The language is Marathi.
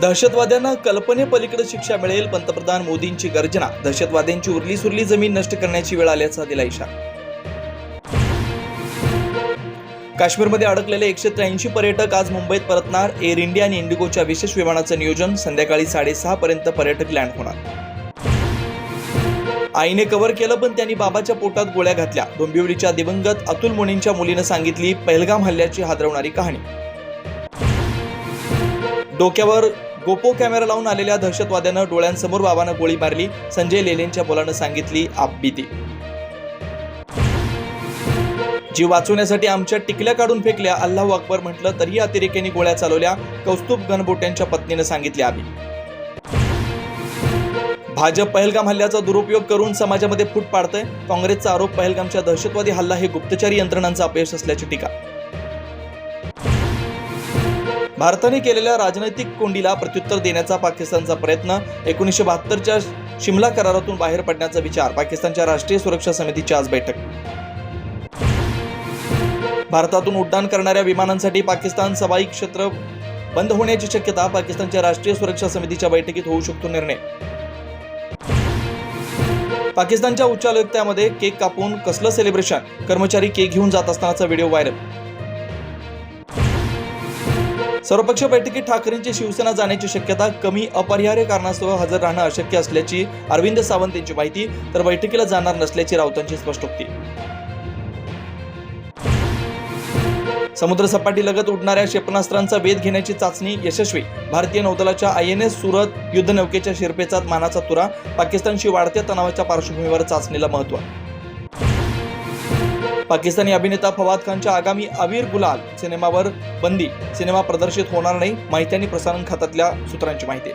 दहशतवाद्यांना कल्पनेपलीकडे शिक्षा मिळेल पंतप्रधान मोदींची गर्जना. दहशतवाद्यांची उरली सुरली जमीन नष्ट करण्याची वेळ आल्याचा दिला इशारा. काश्मीरमध्ये अडकलेले एकशे त्र्याऐंशी पर्यटक आज मुंबईत परतणार. एअर इंडिया आणि इंडिगोच्या विशेष विमानाचं नियोजन संध्याकाळी साडेसहा पर्यंत पर्यटक लँड होणार. आईने कव्हर केलं पण त्यांनी बाबाच्या पोटात गोळ्या घातल्या. डोंबिवलीच्या दिवंगत अतुल मुनींच्या मुलीनं सांगितली पहलगाम हल्ल्याची हादरवणारी कहाणी. डोक्यावर गोपो कॅमेरा लावून आलेल्या दहशतवाद्यानं डोळ्यांसमोर बाबानं गोळी मारली संजय लेलेंच्या मुलानं सांगितली आपबीती जीव वाचवण्यासाठी आमच्या टिकल्या काढून फेकल्या अल्लाह अकबर म्हटलं तरीही अतिरेक्यांनी गोळ्या चालवल्या कौस्तुभ गणबोट्यांच्या पत्नीनं सांगितले आम्ही. भाजप पहलगाम हल्ल्याचा दुरुपयोग करून समाजामध्ये फूट पाडतंय काँग्रेसचा आरोप पहलगामच्या दहशतवादी हल्ला हे गुप्तचारी यंत्रणांचा अपयश असल्याची टीका. भारताने केलेल्या राजनैतिक कोंडीला प्रत्युत्तर देण्याचा पाकिस्तानचा प्रयत्न एकोणीसशे बहात्तरच्या शिमला करारातून बाहेर पडण्याचा विचार पाकिस्तानच्या राष्ट्रीय सुरक्षा समितीची आज बैठक. भारतातून उड्डाण करणाऱ्या विमानांसाठी पाकिस्तान सवाई क्षेत्र बंद होण्याची शक्यता पाकिस्तानच्या राष्ट्रीय सुरक्षा समितीच्या बैठकीत होऊ शकतो निर्णय. पाकिस्तानच्या उच्चायुक्तामध्ये केक कापून कसलं सेलिब्रेशन कर्मचारी केक घेऊन जात असतानाचा व्हिडिओ व्हायरल. सर्वपक्ष बैठकीत ठाकरेंची शिवसेना जाण्याची शक्यता कमी अपरिहार्य कारणास्तव हजर राहणं अशक्य असल्याची अरविंद सावंत यांची माहिती तर बैठकीला जाणार नसल्याची राऊतांची स्पष्टोक्ती समुद्रसपाटीलगत उडणाऱ्या क्षेपणास्त्रांचा वेध घेण्याची चाचणी यशस्वी भारतीय नौदलाच्या आय एन एस सुरत युद्धनौकेच्या शिरपेचात मानाचा तुरा पाकिस्तानशी वाढत्या तणावाच्या पार्श्वभूमीवर चाचणीला महत्त्व पाकिस्तानी अभिनेता फवाद खानच्या आगामी अवीर गुलाल सिनेमावर बंदी. सिनेमा प्रदर्शित होणार नाही माहिती आणि प्रसारण खात्यातल्या सूत्रांची माहिती.